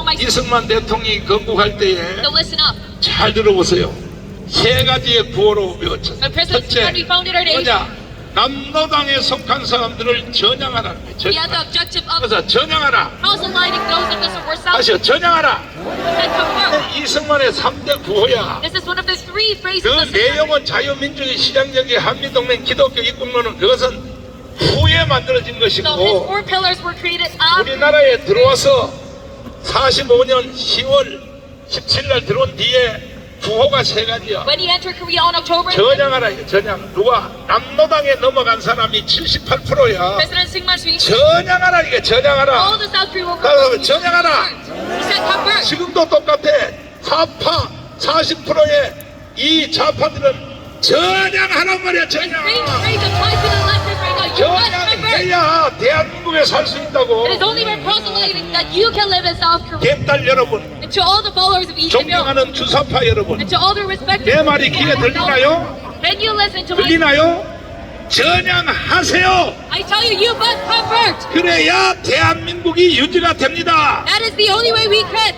my 이승만 대통령이 건국할 때에. 잘 들어보세요. 세 가지의 구호로 외웠죠. 첫째, 뭐냐? 남노당에 속한 사람들을 전향하라는 거예요. 전향하라. 그래서 전향하라. 다시요. 전향하라. 이승만의 3대 구호야. 그 내용은 자유민주주의 시장적인 한미동맹 기독교 입국론은 그것은 후에 만들어진 것이고 우리나라에 들어와서 45년 10월 17일 날 들어온 뒤에 구호가 세 가지야. when he entered Korea on October. 전향하라 전향. 누가 남노당에 넘어간 사람이 78%야. President Syngman Rhee 전향하라 이게 전향하라. 전향하라. 지금도 똑같아. 좌파 40%의 이 좌파들은 전향하란 말이야 전향. Convert. 전향해야 대한민국에 살 수 있다고. It is only by proselyting that you can live in South Korea. 개딸 여러분, And to all the followers of Lee Kim-il, 존경하는 주사파 여러분, and to all the respected 내 말이 귀에 들리나요? Can you listen to my 들리나요? 전향하세요. I tell you, you must convert. 그래야 대한민국이 유지가 됩니다. That is the only way we can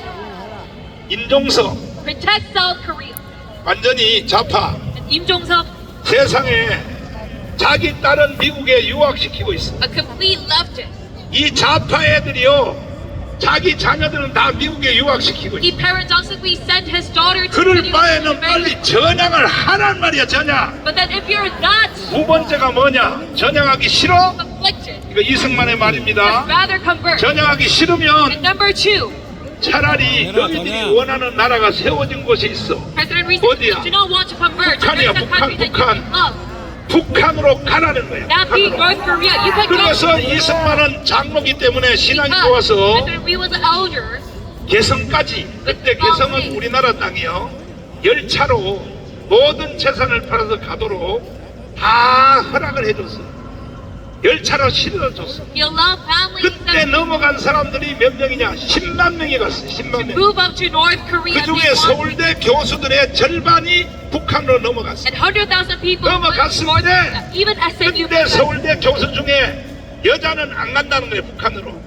임종석 protect South Korea. 완전히 좌파 And Im Jong-seok, 세상에 자기 딸은 미국에 유학시키고 있어. a complete leftist. 이 좌파 애들이요 자기 자녀들은 다 미국에 유학시키고 있어. He paradoxically sent his daughter to 그럴 the 바에는 빨리. 전향을 하란 말이야 전향. But then if you're not 두 번째가 뭐냐? 전향하기 싫어? afflicted, 이거 이승만의 말입니다. rather convert. 전향하기 싫으면 And number two, 차라리 너희들이 원하는 나라가 세워진 곳이 있어. President 어디야? do not want to convert. 북한이야, a 북한, country that you 북한. can love. 북한으로 가라는 거야. That being 북한으로. North Korea, you can go. 그래서 이승만은 장로기 때문에 신앙이 좋아서 was. 개성까지 그때 개성은 우리나라 땅이요 열차로 모든 재산을 팔아서 가도록 다 허락을 해줬어. 열차로 실어줬어. 그때 넘어간 사람들이 몇 명이냐? 10만 명이 갔어. 10만 명. 그 중에 서울대 교수들의 절반이 북한으로 넘어갔어. And 100,000 people went to 넘어갔을 때. 근데 서울대 교수 중에 여자는 안 간다는 거예요. 북한으로.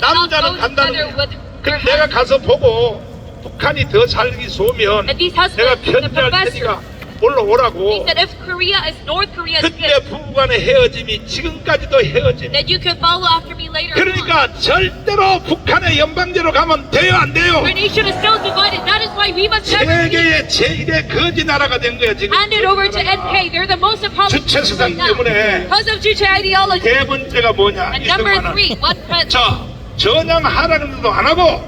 남자는 간다는 거예요. their 내가. 가서 보고 북한이 더 살기 좋으면 내가 편지할 테니까 올라오라고. that if Korea is North Korea is 그때 good, 부부간의 헤어짐이 지금까지도 헤어짐. that you can follow after me later. on. 그러니까 절대로 북한의 연방제로 가면 돼요 안 돼요? Our nation is still divided. That is why we must never 세계의 제1의 거지 나라가 된 거야 지금. hand it over to NK. They're the most impossible 주체 수단 때문에 because of Juche ideology. 세 번째가 뭐냐? And number 이승만은 three, what pre- 자 전향하라는 데도 안 하고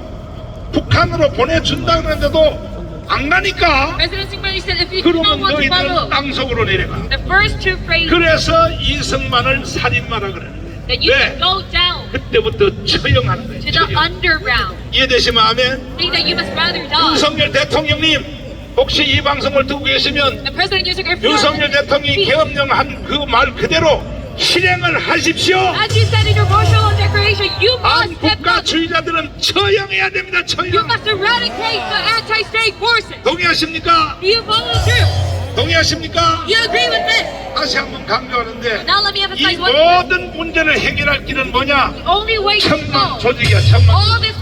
북한으로 보내준다는데도 안 가니까 그러면 follow 땅속으로 내려가. 그래서 이승만을 살인마라 you go down 그때부터 처형하는 거예요. to the 처형. underground. 이해되시면 아멘. Think that you must rather die. 윤석열 대통령님 혹시 이 방송을 듣고 계시면 윤석열 대통령이 계엄령한 그 말 그대로 실행을 하십시오. as you said in your martial law declaration, you must step up. 한국가주의자들은 처형해야 됩니다. You 처형. must eradicate the anti-state forces. 동의하십니까? Do you follow through? 동의하십니까? You agree with this? 다시 한번 강조하는데 Now let me 이 emphasize one. 모든 문제를 해결할 길은 뭐냐? The only way to 천만 solve 조직이야 천만. all this